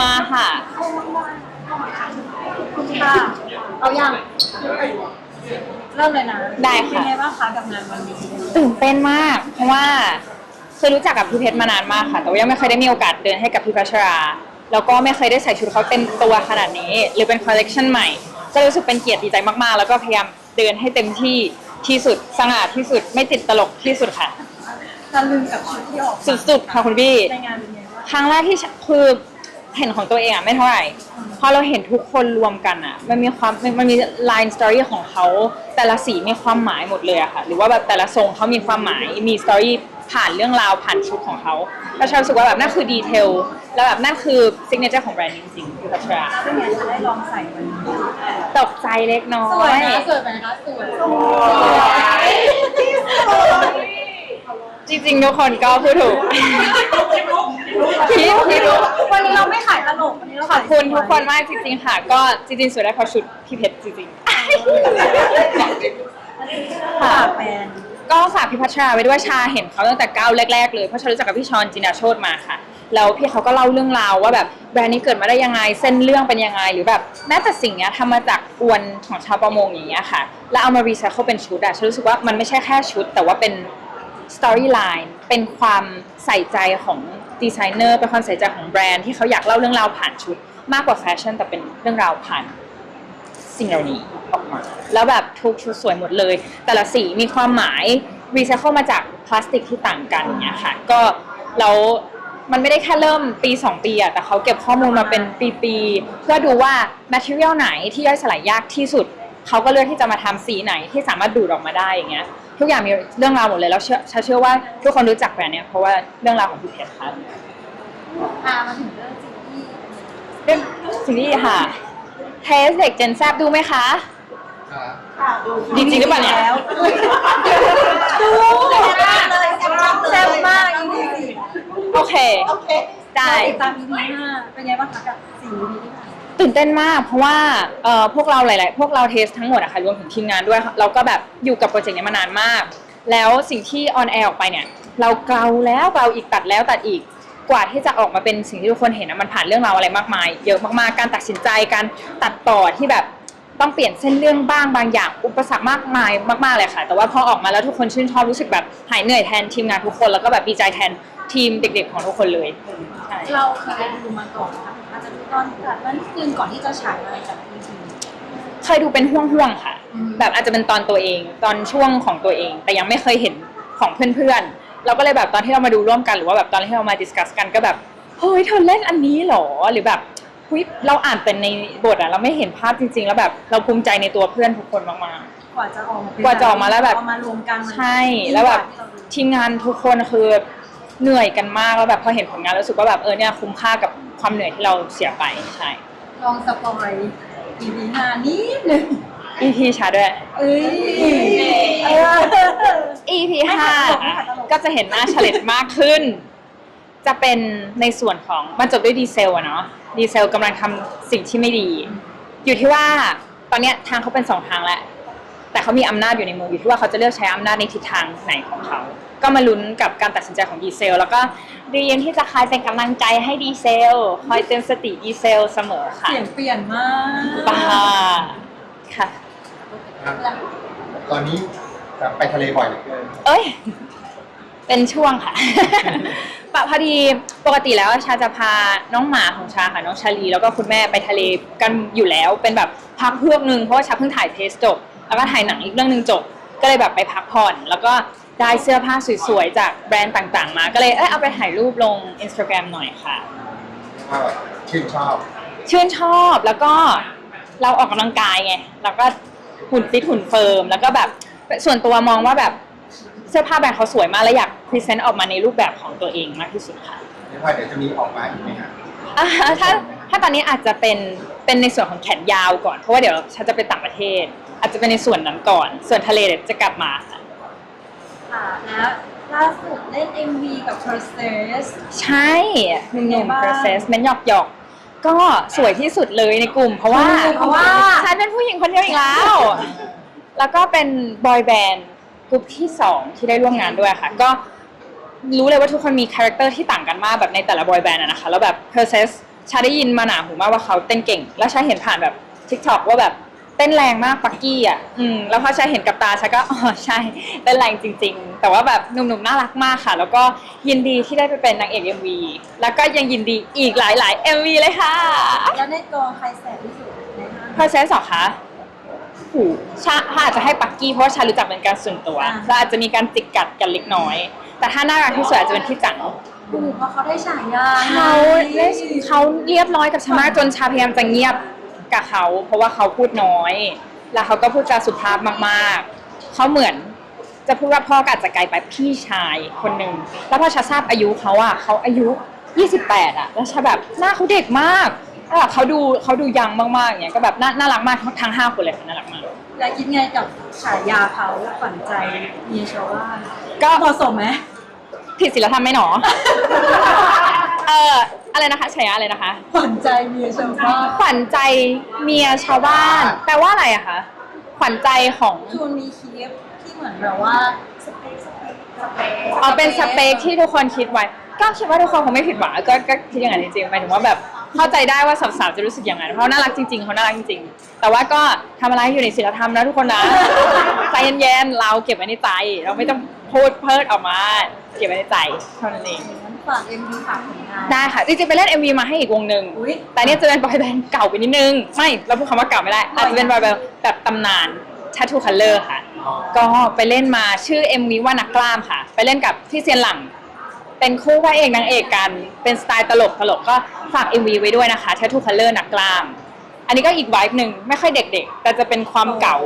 มาค่ะ ค่ะเอายังเริ่มเลยนะได้ค่ะ เป็นไงบ้างคะกับงานวันนี้ตื่นเต้นมาก เพราะว่าเคยรู้จักกับพี่เพชรมานานมากค่ะ แต่ว่ายังไม่เคยได้มีโอกาสเดินให้กับพี่พัชรา แล้วก็ไม่เคยได้ใส่ชุดเขาเต็มตัวขนาดนี้ หรือเป็นคอลเลกชันใหม่ ก็รู้สึกเป็นเกียรติดีใจมากๆ แล้วก็พยายามเดินให้เต็มที่ที่สุดสง่าที่สุดไม่ติดตลกที่สุดค่ะ ตะลึงกับชุดที่ออกมาสุดๆค่ะคุณพี่ในงานเป็นไงบ้าง ครั้งแรกที่ฉันคือ เห็นของตัวเองอะไม่เท่าไหร่พอเราเห็นทุกคนรวมกันอะมันมีความมันมันมี line story ของเขาแต่ละสีมีความหมายหมดเลยอะค่ะ หรือว่าแบบแต่ละทรงเขามีความหมายมี story ผ่านเรื่องราวผ่านชุดของเขาแล้วฉันรู้สึกว่าแบบนั่นคือดีเทลแล้วแบบนั่นคือ signature ของแบรนด์จริงๆคือพัชราเป็นไงจะได้ลองใส่วันนี้ตกใจเล็กน้อสวยยนะสวยไปนะคะสวย จริงๆทุกคนก็พูดถูกคิดคิดรู้วันนี้เราไม่ขายตลกวันนี้เราขอบคุณทุกคนมากจริงๆค่ะ ก็จริงๆสวยได้เพราะชุดพี่เพชรจริงๆค่ะแฟนก็ฝากพี่พัชราไว้ด้วยชาเห็นเขาตั้งแต่ก้าวแรก ๆ เลยเพราะชารู้จักกับพี่ชอนจินดาโชตมาค่ะแล้วพี่เขาก็เล่าเรื่องราวว่าแบบแบรนด์นี้เกิดมาได้ยังไงเส้นเรื่องเป็นยังไง หรือแบบแม้แต่สิ่งเนี้ยทำมาจากอวนของชาวประมงอย่างเงี้ยค่ะ แล้วเอามารีไซเคิลเป็นชุดอะฉันรู้สึกว่ามันไม่ใช่แค่ชุด แต่ว่าเป็น สตอรี่ไลน์เป็นความใส่ใจของดีไซเนอร์เป็นความใส่ใจของแบรนด์ที่เขาอยากเล่าเรื่องราวผ่านชุด มากกว่าแฟชั่นแต่เป็นเรื่องราวผ่านสิ่งเหล่านี้ออกมาแล้วแบบทุกชุดสวยหมดเลย แต่ละสีมีความหมายรีไซเคิลมาจากพลาสติกที่ต่างกันเนี่ยค่ะก็แล้วมันไม่ได้แค่เริ่มปี 2 ปีอะแต่เขาเก็บข้อมูลมาเป็นปีๆเพื่อดูว่า material ไหนที่ย่อยสลายยากที่สุด เขาก็เลือกที่จะมาทำสีไหนที่สามารถดูดออกมาได้อย่างเงี้ย ทุกอย่างมีเรื่องราวหมดเลยแล้วเชื่อฉันเชื่อว่าทุกคนรู้จักแบรนด์เนี่ยเพราะว่าเรื่องราวของพี่เพชรค่ะอ่ามาถึงเรื่องซีรีส์เรื่องสิ่งนี้ค่ะเทสเด็กเจนแซบดูไหมคะค่ะดูจริงๆหรือเปล่าเนี่ยแล้วดูแซ่บมากอีพีสี่โอเคโอเคได้ติดตาม EP ห้าเป็นไงบ้างคะกับสี่ EP ที่ผ่านมา ตื่นเต้นมากเพราะว่าเอ่อพวกเราหลาย ๆ พวกเราเทสทั้งหมดอะค่ะรวมถึงทีมงานด้วยเราก็แบบอยู่กับโปรเจกต์นี้มานานมาก แล้วสิ่งที่ออนแอร์ออกไปเนี่ย เราเกลาแล้วเกลาอีกตัดแล้วตัดอีกกว่าที่จะออกมาเป็นสิ่งที่ทุกคนเห็นนะมันผ่านเรื่องราวอะไรมากมาย เยอะมาก ๆ การตัดสินใจการตัดต่อที่แบบ ต้องเปลี่ยนเส้นเรื่องบ้างบางอย่างอุปสรรคมากมายมากๆเลยค่ะ แต่ว่าพอออกมาแล้วทุกคนชื่นชอบรู้สึกแบบหายเหนื่อยแทนทีมงานทุกคนแล้วก็แบบดีใจแทนทีมเด็ก ๆ ของทุกคนเลยใช่เราเคยดูมาก่อนนะคะอาจจะดูตอนแบบวันคืนก่อนที่จะฉายอะไรจาก EP เคยดูเป็นห่วงๆค่ะอืมแบบอาจจะเป็นตอนตัวเอง ตอนช่วงของตัวเอง แต่ยังไม่เคยเห็นของเพื่อนๆเราก็เลยแบบตอนที่เรามาดูร่วมกันหรือว่าแบบตอนที่เรามาดิสคัสกันก็แบบเฮ้ยเธอเล่นอันนี้เหรอหรือแบบ เฮ้ยเราอ่านเป็นในบทอะเราไม่เห็นภาพจริง ๆ แล้วแบบเราภูมิใจในตัวเพื่อนทุกคนมากกว่าจะออกมาเป็นกว่าจะออกมาแล้วแบบ เอมารวมกันมันๆใช่แล้วแบบที่เราดูทีมงานทุกคนคือเหนื่อยกันมากแล้วแบบพอเห็นผลงานแล้วรู้สึกว่าแบบเออเนี่ยคุ้มค่ากับความเหนื่อยที่เราเสียไปใช่ ลองสปอย EP ห้านิดหนึ่ง EP ชาด้วย เอ้ยเออ EP ไม่ห้าขายตลกไม่ขายตลกก็จะเห็นหน้าเฉลดมากขึ้น จะเป็นในส่วนของมันจบด้วยดีเซลอะเนาะดีเซลกำลังทำสิ่งที่ไม่ดี อยู่ที่ว่าตอนเนี้ยทางเขาเป็นสองทางแล้วแต่เขามีอำนาจอยู่ในมืออยู่ที่ว่าเขาจะเลือกใช้อำนาจในทิศทางไหนของเขา ก็มาลุ้นกับการตัดสินใจของดีเซล แล้วก็เรียนที่จะคอยเป็นกำลังใจให้ดีเซล คอยเตือนสติดีเซลเสมอค่ะเสียงเปลี่ยนมากบ้าค่ะตอนนี้จะไปทะเลบ่อยเหลือเกิน เอ้ย เป็นช่วงค่ะ ปะพอดีปกติแล้วชาจะพาน้องหมาของชาค่ะน้องชาลีแล้วก็คุณแม่ไปทะเลกันอยู่แล้ว เป็นแบบพักเพื่อกหนึ่งเพราะว่าชาเพิ่งถ่ายเทสจบ แล้วก็ถ่ายหนังอีกเรื่องหนึ่งจบ ก็เลยแบบไปพักผ่อน แล้วก็ได้เสื้อผ้าสวยๆจากแบรนด์ต่างๆ มา ก็เลยเอ้ยเอาไปถ่ายรูปลง Instagram หน่อยค่ะว่าแบบชื่นชอบ ชื่นชอบแล้วก็เราออกกำลังกายไงเราก็หุ่นฟิตหุ่นเฟิร์มแล้วก็แบบส่วนตัวมองว่าแบบ เสื้อผ้าแบรนด์เขาสวยมากและอยากพรีเซนต์ออกมาในรูปแบบของตัวเองมากที่สุดค่ะเดี๋ยวว่าเดี๋ยวจะมีออกมาอีกไหมฮะอ่าถ้าถ้าตอนนี้อาจจะเป็นเป็นในส่วนของแขนยาวก่อนเพราะว่าเดี๋ยวฉันจะไปต่างประเทศ อาจจะเป็นในส่วนนั้นก่อน ส่วนทะเลเดี๋ยวจะกลับมาค่ะค่ะแล้วล่าสุดเล่น MV กับ Process ใช่หนุ่มเป็นไงๆบ้าง process เม้นหยอกหยอกๆก็สวยที่สุดเลยในกลุ่ม เพราะว่าเพราะว่า ฉันเป็นผู้หญิงคนเดียวอีกแล้ว แล้วก็เป็นบอยแบนด์ กลุ่มที่สองที่ได้ร่วมงานด้วยค่ะ ก็รู้เลยว่าทุกคนมีคาแรคเตอร์ที่ต่างกันมากแบบในแต่ละบอยแบนด์อะนะคะ แล้วแบบ process ชาได้ยินมาหนาหูมากว่าเขาเต้นเก่ง แล้วชาเห็นผ่านแบบทิกตอกว่าแบบเต้นแรงมากปักกี้อะ อืม แล้วพอชาเห็นกับตาชาก็ อ๋อ ใช่ เต้นแรงจริง ๆ แต่ว่าแบบหนุ่มๆ น่ารักมากค่ะ แล้วก็ยินดีที่ได้ไปเป็นนางเอก MV แล้วก็ยังยินดีอีกหลายๆ MV เลยค่ะ แล้วในกองใครแสบที่สุดในห้างพอเซสเหรอคะ หูชาถ้าอาจจะให้ปักกี้เพราะว่าชารู้จักเป็นการส่วนตัวแล้วอาจจะมีการจิกกัดกันเล็กน้อย แต่ถ้าน่ารักที่สุดอาจจะเป็นพี่จังดูเพราะเขาได้ฉายาเขาเล่นเขาเรียบร้อยกับชามาจนชาพยายามจะเงียบกับเขา เพราะว่าเขาพูดน้อย แล้วเขาก็พูดจาสุภาพมากๆ เขาเหมือน จะพูดว่าพ่อกัดจะกลายไปพี่ชายคนหนึ่งแล้วพอชาทราบอายุเขาอะเขาอายุ 28อะแล้วชาแบบหน้าเขาเด็กมาก แล้วแบบเขาดูเขาดูยังมากๆอย่างเงี้ยก็แบบน่าน่ารักมากทั้งห้าคนเลยค่ะน่ารักมาก แล้วคิดไงกับฉายาเขาขวัญใจเมียชาวบ้านก็เหมาะสมไหมผิดศีลธรรมไหมหนอ เอออะไรนะคะฉายาอะไรนะคะขวัญใจเมียชาวบ้านขวัญใจเมียชาวบ้าน แปลว่าอะไรอะคะขวัญใจของ คือมันมีคลิปที่เหมือนแบบว่าสเปคสเปคสเปคเอาเป็นสเปคที่ทุกคนคิดไว้ ก็คิดว่าทุกคนคงไม่ผิดหวังก็ก็คิดอย่างนั้นจริงๆหมายถึงว่าแบบ เข้าใจได้ว่าสาวๆจะรู้สึกอย่างนั้นเพราะน่ารักจริงๆเขาน่ารักจริงๆ แต่ว่าก็ทำอะไรอยู่ในศีลธรรมนะทุกคนนะใจเย็นๆเราเก็บไว้ในใจเราไม่ต้องพูดเพิดออกมา เก็บไว้ในใจเท่านั้นเองงั้นฝากเอ็มวีฝากผลงาน ได้ค่ะจริงๆไปเล่น MV มาให้อีกวงหนึ่งอุ๊ย แต่เนี่ยจะเป็นบอยแบนด์เก่าไปนิดนึง ไม่เราพูดคำว่าเก่าไม่ได้อาจจะเป็นบอยแบนด์แบบตำนาน Tattoo Color ค่ะ ก็ไปเล่นมาชื่อ MV ว่านักกล้ามค่ะ ไปเล่นกับพี่เซียนหลัง เป็นคู่พระเอกนางเอกกัน เป็นสไตล์ตลกตลกก็ฝาก MV ไว้ด้วยนะคะ Tattoo Color นักกลาม อันนี้ก็อีกไวบ์หนึ่งไม่ค่อยเด็กๆ แต่จะเป็นความเก๋า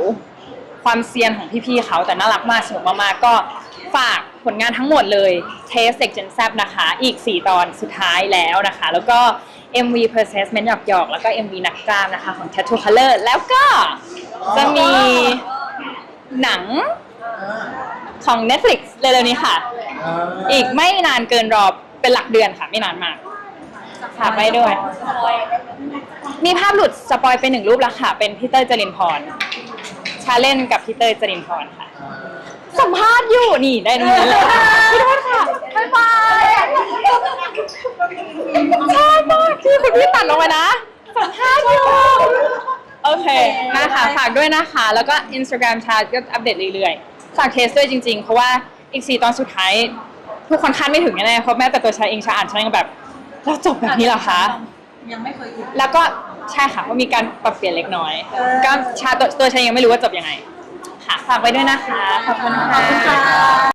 ความเซียนของพี่ๆเขาแต่น่ารักมากสนุกมากๆก็ฝากผลงานทั้งหมดเลยเทสเซ็กเจนแซบนะคะ อีก 4 ตอนสุดท้ายแล้วนะคะ แล้วก็ MV p e r s e s s m e n t หยอกๆแล้วก็ MV นักกล้ามนะคะของ Tattoo Color แล้วก็จะมีหนังของ Netflix เร็วๆนี้ค่ะ อีกไม่นานเกินรอเป็นหลักเดือนค่ะ ไม่นานมากฝากไว้ด้วย มีภาพหลุดสปอยไปหนึ่งรูปแล้วค่ะ เป็นพี่เต้ยจรินพร ชาเล่นกับพี่เต้ยจรินพรค่ะ สัมภาษณ์อยู่นี่ได้ตรงนี้เลยพี่โทษค่ะบ๊ายบายชอบมากคือคุณพี่ตัดลงไปนะสัมภาษณ์อยู่โอเคนะคะฝากด้วยนะคะ แล้วก็ Instagram ชาก็อัปเดตเรื่อยๆฝากเทสด้วยจริง ๆ เพราะว่า อีกสี่ตอนสุดท้าย ทุกคนคาดไม่ถึงแน่ๆเพราะแม้แต่ตัวชาเองชาอ่านชายังแบบเราจบแบบนี้เหรอคะ ยังไม่เคยอินแล้วก็ใช่ค่ะว่ามีการปรับเปลี่ยนเล็กน้อย เออ ก็ชาตัวตัวชายังไม่รู้ว่าจบยังไง ค่ะฝากไว้ด้วยนะคะ ขอบคุณขอบคุณค่ะค่ะ